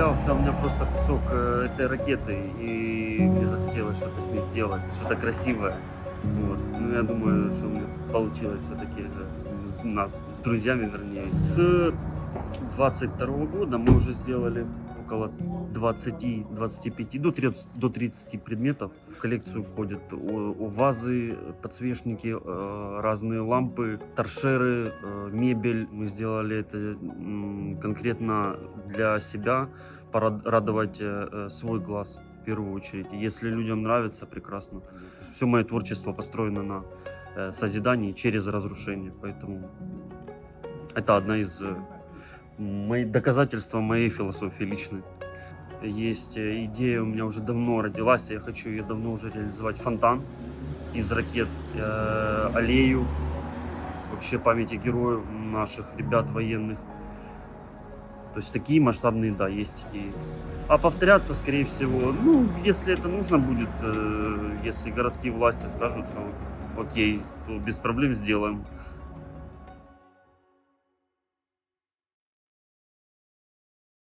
валялся у меня просто кусок э, этой ракеты, и мне захотелось что-то с ней сделать, что-то красивое. Вот. Ну, я думаю, что у меня получилось все-таки у нас с друзьями, вернее. С 22 года мы уже сделали около 20-25, до 30, до 30 предметов. В коллекцию входят о вазы, подсвечники, э, разные лампы, торшеры, э, мебель. Мы сделали это конкретно для себя, порадовать э, свой глаз в первую очередь. Если людям нравится, прекрасно. Все мое творчество построено на созидании через разрушение, поэтому это одна из мои, доказательства моей философии личной. Есть э, идея у меня уже давно родилась, я хочу ее давно уже реализовать. Фонтан из ракет, э, аллею, вообще памяти героев наших, ребят военных. То есть такие масштабные, да, есть идеи. А повторяться, скорее всего, ну, если это нужно будет, э, если городские власти скажут, что окей, то без проблем сделаем.